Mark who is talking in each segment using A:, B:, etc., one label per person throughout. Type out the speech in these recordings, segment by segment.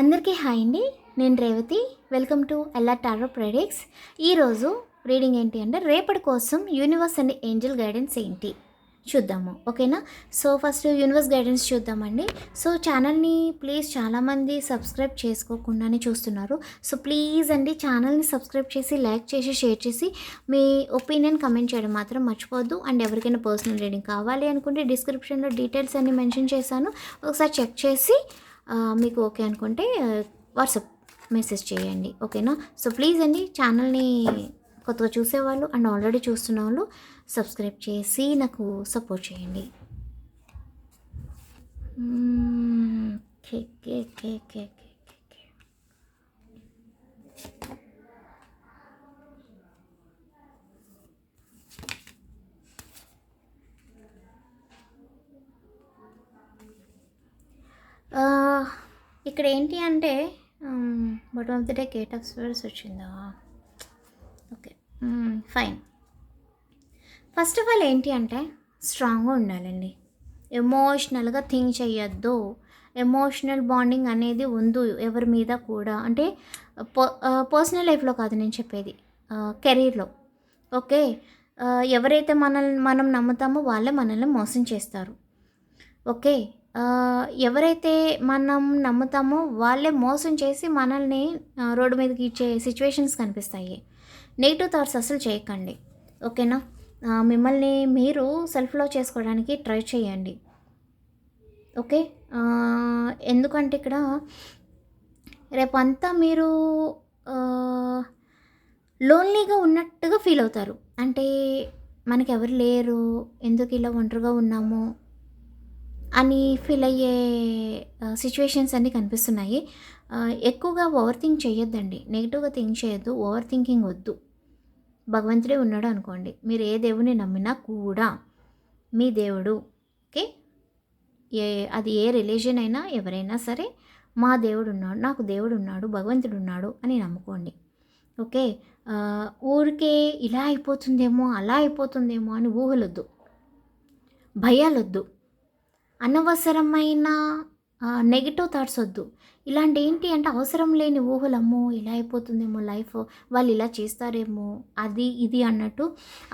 A: అందరికీ హాయ్ అండి. నేను Revathi. Welcome to Ella Tarot Predicts ఈరోజు రీడింగ్ ఏంటి అంటే రేపటి కోసం యూనివర్స్ అండ్ ఏంజల్ గైడెన్స్ ఏంటి? చూద్దాము. ఓకేనా? సో ఫస్ట్ యూనివర్స్ గైడెన్స్ చూద్దామండి. సో ఛానల్ని ప్లీజ్ చాలామంది సబ్స్క్రైబ్ చేసుకోకుండానే చూస్తున్నారు. సో ప్లీజ్ అండి ఛానల్ని సబ్స్క్రైబ్ చేసి లైక్ చేసి షేర్ చేసి మీ ఒపీనియన్ కమెంట్ చేయడం మాత్రం మర్చిపోవద్దు. అండ్ ఎవరికైనా పర్సనల్ రీడింగ్ కావాలి అనుకుంటే డిస్క్రిప్షన్లో డీటెయిల్స్ అన్ని మెన్షన్ చేశాను. ఒకసారి చెక్ చేసి మీకు ఓకే అనుకుంటే వాట్సాప్ మెసేజ్ చేయండి ఓకేనా? సో ప్లీజ్ అండి ఛానల్ని కొత్తగా చూసేవాళ్ళు అండ్ ఆల్రెడీ చూస్తున్న వాళ్ళు సబ్స్క్రైబ్ చేసి నాకు సపోర్ట్ చేయండి. Okay okay okay okay. ఇక్కడ ఏంటి అంటే but of the day eight of swords వచ్చిందా? Okay fine first of all ఏంటి అంటే స్ట్రాంగ్గా ఉండాలండి. ఎమోషనల్గా థింక్ చేయొద్దు. ఎమోషనల్ బాండింగ్ అనేది ఉంది ఎవరి మీద కూడా. అంటే పర్సనల్ లైఫ్లో కాదు నేను చెప్పేది. కెరీర్లో ఓకే? ఎవరైతే మనల్ని మనం నమ్ముతామో వాళ్ళే మనల్ని మోసం చేస్తారు. ఓకే? ఎవరైతే మనం నమ్ముతామో వాళ్ళే మోసం చేసి మనల్ని రోడ్డు మీదకి ఇచ్చే సిచ్యువేషన్స్ కనిపిస్తాయి. నెగిటివ్ థాట్స్ అసలు చేయకండి. ఓకేనా? మిమ్మల్ని మీరు సెల్ఫ్లో చేసుకోవడానికి ట్రై చేయండి. ఓకే? ఎందుకంటే ఇక్కడ రేపంతా మీరు లోన్లీగా ఉన్నట్టుగా ఫీల్ అవుతారు. అంటే మనకి ఎవరు లేరు ఎందుకు ఇలా ఒంటరిగా ఉన్నాము అని ఫీల్ అయ్యే సిచ్యువేషన్స్ అన్నీ కనిపిస్తున్నాయి. ఎక్కువగా ఓవర్ థింక్ చేయొద్దండి నెగిటివ్గా థింక్ చేయొద్దు ఓవర్ థింకింగ్ వద్దు. భగవంతుడే ఉన్నాడు అనుకోండి. మీరు ఏ దేవుని నమ్మినా కూడా మీ దేవుడు ఓకే? ఏ అది ఏ రిలీజన్ అయినా ఎవరైనా సరే మా దేవుడు ఉన్నాడు నాకు దేవుడు ఉన్నాడు భగవంతుడు ఉన్నాడు అని నమ్ముకోండి. ఓకే? ఊరికే ఇలా అయిపోతుందేమో అలా అయిపోతుందేమో అని ఊహలొద్దు. భయాలొద్దు. అనవసరమైన నెగిటివ్ థాట్స్ వద్దు. ఇలాంటి ఏంటి అంటే అవసరం లేని ఊహలమ్మో ఇలా అయిపోతుందేమో లైఫ్ వాళ్ళు ఇలా చేస్తారేమో అది ఇది అన్నట్టు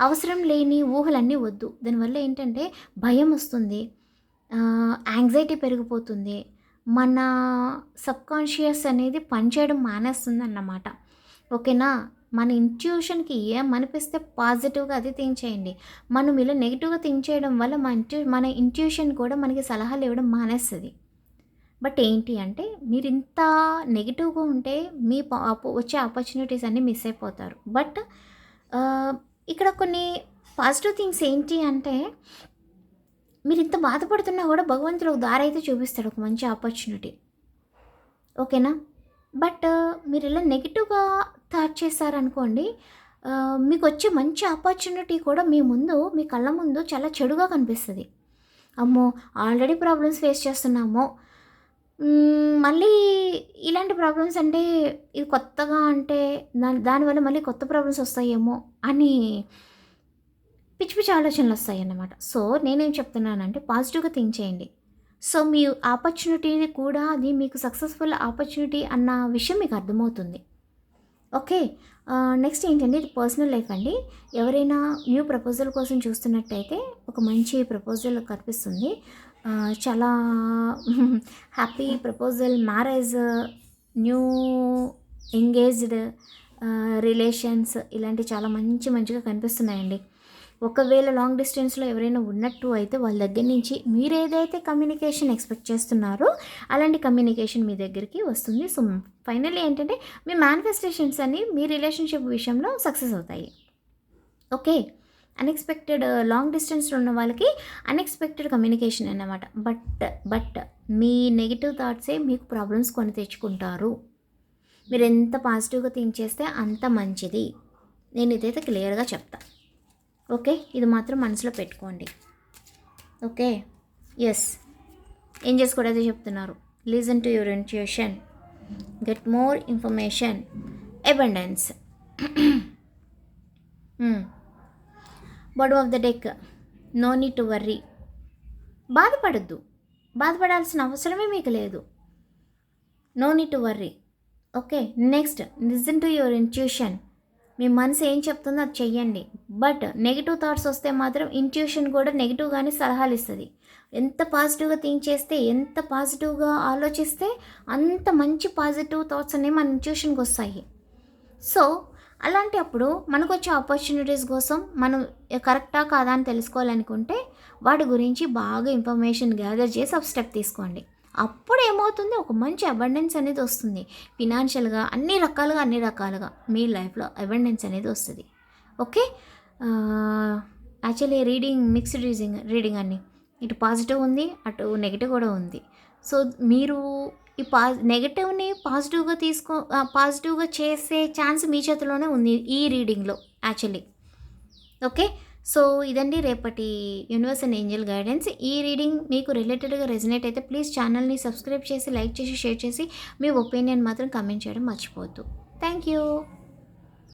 A: అవసరం లేని ఊహలన్నీ వద్దు. దానివల్ల ఏంటంటే భయం వస్తుంది యాంగ్జైటీ పెరిగిపోతుంది మన సబ్కాన్షియస్ అనేది పనిచేయడం మానేస్తుంది అన్నమాట ఓకేనా? మన ఇంట్యూషన్కి ఏం అనిపిస్తే పాజిటివ్గా అది థింక్ చేయండి. మనం ఇలా నెగిటివ్గా థింక్ చేయడం వల్ల మన ఇంట్యూ మన ఇంట్యూషన్ కూడా మనకి సలహాలు ఇవ్వడం మానేస్తుంది. బట్ ఏంటి అంటే మీరు ఇంత నెగిటివ్గా ఉంటే మీ వచ్చే ఆపర్చునిటీస్ అన్నీ మిస్ అయిపోతారు. బట్ ఇక్కడ కొన్ని పాజిటివ్ థింగ్స్ ఏంటి అంటే మీరు ఇంత బాధపడుతున్నా కూడా భగవంతుడు ఒక దారి అయితే చూపిస్తాడు ఒక మంచి ఆపర్చునిటీ ఓకేనా బట్ మీరు ఇలా నెగిటివ్గా థాట్ చేశారనుకోండి మీకు వచ్చే మంచి ఆపర్చునిటీ కూడా మీ ముందు మీ కళ్ళ ముందు చాలా చెడుగా కనిపిస్తుంది. అమ్మో ఆల్రెడీ ప్రాబ్లమ్స్ ఫేస్ చేస్తున్నాము. మళ్ళీ ఇలాంటి ప్రాబ్లమ్స్ అంటే ఇది కొత్తగా అంటే దాని దానివల్ల మళ్ళీ కొత్త ప్రాబ్లమ్స్ వస్తాయేమో అని పిచ్చి పిచ్చి ఆలోచనలు వస్తాయి అన్నమాట సో నేనేం చెప్తున్నానంటే పాజిటివ్గా థింక్ చేయండి. సో మీ ఆపర్చునిటీ కూడా అది మీకు సక్సెస్ఫుల్ ఆపర్చునిటీ అన్న విషయం మీకు అర్థమవుతుంది. ఓకే నెక్స్ట్ ఏంటంటే ఇది పర్సనల్ లైఫ్ అండి. ఎవరైనా న్యూ ప్రపోజల్ కోసం చూస్తున్నట్టయితే ఒక మంచి ప్రపోజల్ కనిపిస్తుంది. చాలా happy proposal marriage new engaged relations ఇలాంటి చాలా మంచి మంచిగా కనిపిస్తున్నాయండి. ఒకవేళ లాంగ్ డిస్టెన్స్లో ఎవరైనా ఉన్నట్టు అయితే వాళ్ళ దగ్గర నుంచి మీరు ఏదైతే కమ్యూనికేషన్ ఎక్స్పెక్ట్ చేస్తున్నారో అలాంటి కమ్యూనికేషన్ మీ దగ్గరికి వస్తుంది. సో ఫైనల్లీ ఏంటంటే మీ మేనిఫెస్టేషన్స్ అన్ని మీ రిలేషన్షిప్ విషయంలో సక్సెస్ అవుతాయి. ఓకే అన్ఎక్స్పెక్టెడ్ లాంగ్ డిస్టెన్స్లో ఉన్న వాళ్ళకి అన్ఎక్స్పెక్టెడ్ కమ్యూనికేషన్ అన్నమాట. బట్ బట్ మీ నెగిటివ్ థాట్సే మీకు ప్రాబ్లమ్స్ కొని తెచ్చుకుంటారు. మీరు ఎంత పాజిటివ్గా థింక్ చేస్తే అంత మంచిది. నేను ఇదైతే క్లియర్గా చెప్తాను ఓకే? ఇది మాత్రం మనసులో పెట్టుకోండి. ఓకే? ఎస్ ఏం చేసుకోవడైతే చెప్తున్నారు? Listen to your intuition get more information abundance body of the deck no need to worry బాధపడద్దు. బాధపడాల్సిన అవసరమే మీకు లేదు. No need to worry okay? Next listen to your intuition మీ మనసు ఏం చెప్తుందో అది చెయ్యండి. బట్ నెగిటివ్ థాట్స్ వస్తే మాత్రం ఇంట్యూషన్ కూడా నెగిటివ్గానే సలహాలు ఇస్తుంది. ఎంత పాజిటివ్గా థింక్ చేస్తే ఎంత పాజిటివ్గా ఆలోచిస్తే అంత మంచి పాజిటివ్ థాట్స్ అనేవి మన ఇంట్యూషన్కి వస్తాయి. సో అలాంటి అప్పుడు మనకు వచ్చే ఆపర్చునిటీస్ కోసం మనం కరెక్టా కాదా అని తెలుసుకోవాలనుకుంటే వాటి గురించి బాగా ఇన్ఫర్మేషన్ గ్యాదర్ చేసి ఒక స్టెప్ తీసుకోండి. అప్పుడు ఏమవుతుంది ఒక మంచి అబండెన్స్ అనేది వస్తుంది. ఫినాన్షియల్గా అన్ని రకాలుగా అన్ని రకాలుగా మీ లైఫ్లో అబండెన్స్ అనేది వస్తుంది. Okay actually reading mixed reading reading అన్ని. ఇటు పాజిటివ్ ఉంది అటు నెగిటివ్ కూడా ఉంది. సో మీరు ఈ పా నెగటివ్ని పాజిటివ్గా తీసుకో పాజిటివ్గా చేసే ఛాన్స్ మీ చేతిలోనే ఉంది ఈ రీడింగ్లో యాక్చువల్లీ ఓకే సో ఇదండి రేపటి యూనివర్స్ అండ్ ఏంజల్ గైడెన్స్. ఈ రీడింగ్ మీకు రిలేటెడ్గా రెజినేట్ అయితే ప్లీజ్ ఛానల్ని సబ్స్క్రైబ్ చేసి లైక్ చేసి షేర్ చేసి మీ ఒపీనియన్ మాత్రం కమెంట్ చేయడం మర్చిపోవద్దు. Thank you